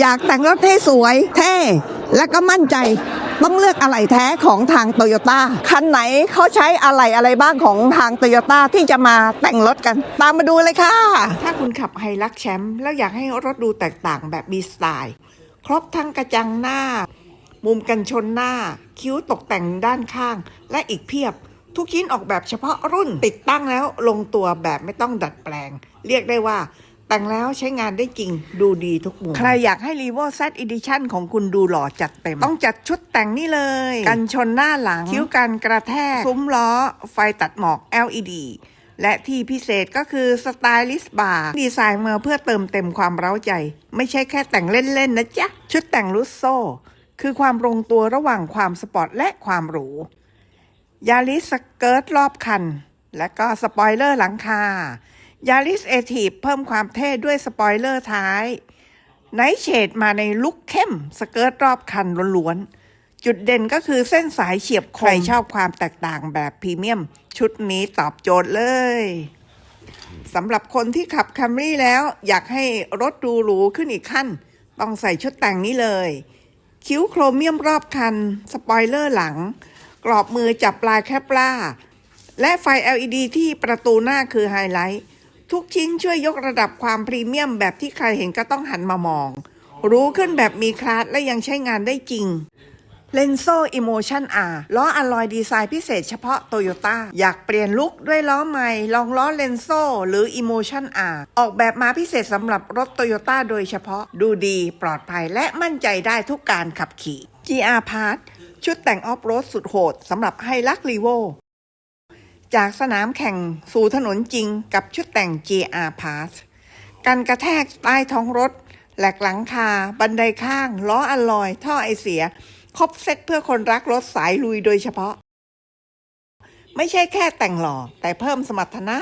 อยากแต่งรถให้สวยเท่และก็มั่นใจต้องเลือกอะไหล่แท้ของทางโตโยต้าคันไหนเขาใช้อะไหล่อะไรบ้างของทางโตโยต้าที่จะมาแต่งรถกัน ตามมาดูเลยค่ะ ถ้าคุณขับไฮลักแชมป์แล้วอยากให้รถดูแตกต่างแบบมีสไตล์ ครบทั้งกระจังหน้า มุมกันชนหน้า คิ้วตกแต่งด้านข้าง และอีกเพียบ ทุกชิ้นออกแบบเฉพาะรุ่นติดตั้งแล้วลงตัวแบบไม่ต้องดัดแปลง เรียกได้ว่า แต่งแล้วใช้งานได้จริงดูดีทุกมุม ใครอยากให้ r e v o Z Edition ของคุณดูหล่อจัดเต็ม ต้องจัดชุดแต่งนี่เลย กันชนหน้าหลัง คิ้วกันกระแทก ซุ้มล้อ ไฟตัดหมอก LED และที่พิเศษก็คือ Stylist Bar ดีไซน์มาเพื่อเติมเต็มความเร้าใจ ไม่ใช่แค่แต่งเล่น ๆ นะจ๊ะ ชุดแต่งลุสโซ คือความลงตัวระหว่างความสปอร์ตและความหรูยาริสสเกิร์ตรอบคัน และก็สปอยเลอร์หลังคา ยาริสเอทีฟเพิ่มความเท่ด้วยสปอยเลอร์ท้าย ไนท์เชดมาในลุคเข้ม สเกิร์ตรอบคันล้วนๆ จุดเด่นก็คือเส้นสายเฉียบคม ใครชอบความแตกต่างแบบพรีเมียม ชุดนี้ตอบโจทย์เลยสำหรับคนที่ขับคัมรี่แล้วอยากให้รถดูหรูขึ้นอีกขั้น ต้องใส่ชุดแต่งนี้เลย คิ้วโครเมียมรอบคัน สปอยเลอร์หลัง กรอบมือจับปลายแคปล่า และไฟ LED ที่ประตูหน้าคือไฮไลท์ ทุกชิ้นช่วยยกระดับความพรีเมียมแบบที่ใครเห็นก็ต้องหันมามอง รู้ขึ้นแบบมีคลาสและยังใช้งานได้จริงเลนโซ Emotion R ล้ออลลอยดีไซน์พิเศษเฉพาะโตโยต้าอยากเปลี่ยนลุคด้วยล้อใหม่ ลองล้อเลนโซหรือ Emotion R ออกแบบมาพิเศษสำหรับรถโตโยต้าโดยเฉพาะดูดีปลอดภัยและมั่นใจได้ทุกการขับขี่ GR Part ชุดแต่งออฟโรดสุดโหดสำหรับไฮลักรีโว จากสนามแข่งสู่ถนนจริงกับชุดแต่ง GR Pass การกระแทกใต้ท้องรถ แหลกหลังคา บันไดข้าง ล้ออลลอย ท่อไอเสีย ครบเซ็ตเพื่อคนรักรถสายลุยโดยเฉพาะ ไม่ใช่แค่แต่งหล่อ แต่เพิ่มสมรรถนะ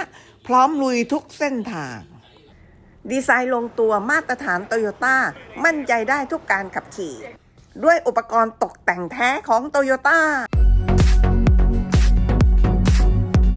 พร้อมลุยทุกเส้นทาง ดีไซน์ลงตัวมาตรฐานโตโยต้ามั่นใจได้ทุกการขับขี่ ด้วยอุปกรณ์ตกแต่งแท้ของโตโยต้า